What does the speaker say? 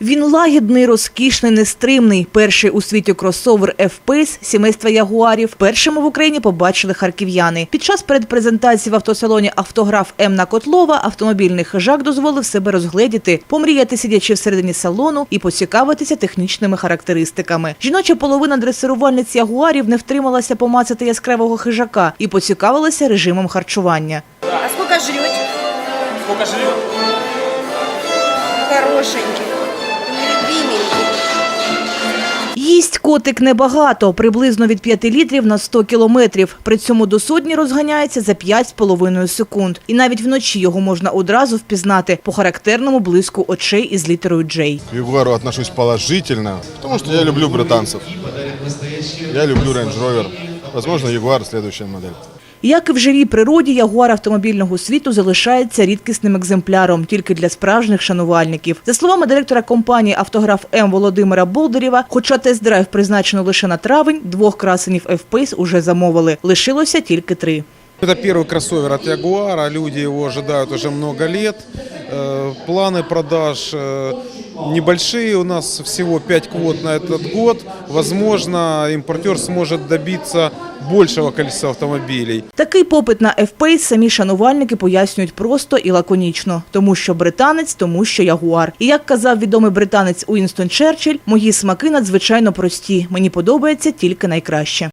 Він лагідний, розкішний, нестримний. Перший у світі кросовер F-Pace сімейства ягуарів першими в Україні побачили харків'яни. Під час передпрезентації в автосалоні автограф М на Котлова автомобільний хижак дозволив себе розгледіти, помріяти сидячи всередині салону і поцікавитися технічними характеристиками. Жіноча половина дресирувальниць ягуарів не втрималася помацати яскравого хижака і поцікавилася режимом харчування. А сколько жрет? Сколько жрет? Хорошенький. Їсть котик небагато, приблизно від 5 літрів на 100 кілометрів. При цьому до сотні розганяється за 5,5 секунд. І навіть вночі його можна одразу впізнати по характерному блиску очей із літерою J. Ягуару отношусь положительно, тому що я люблю британцев. Я люблю Range Rover. Возможно, Ягуар следующая модель. Як і в живій природі, ягуар автомобільного світу залишається рідкісним екземпляром тільки для справжніх шанувальників. За словами директора компанії «Автограф М» Володимира Болдерєва, хоча тест-драйв призначено лише на травень, двох красенів F-Pace уже замовили. Лишилося тільки три. Это первый кроссовер от Ягуара, люди его ожидают уже много лет. Э, Планы продаж э, небольшие, у нас всего 5 квот на этот год. Возможно, импортер сможет добиться большего количества автомобилей. Такий попит на F-Pace самі шанувальники пояснюють просто і лаконічно. Тому що британець, тому що ягуар. І як казав відомий британець Уінстон Черчилль, мої смаки надзвичайно прості. Мені подобається тільки найкраще.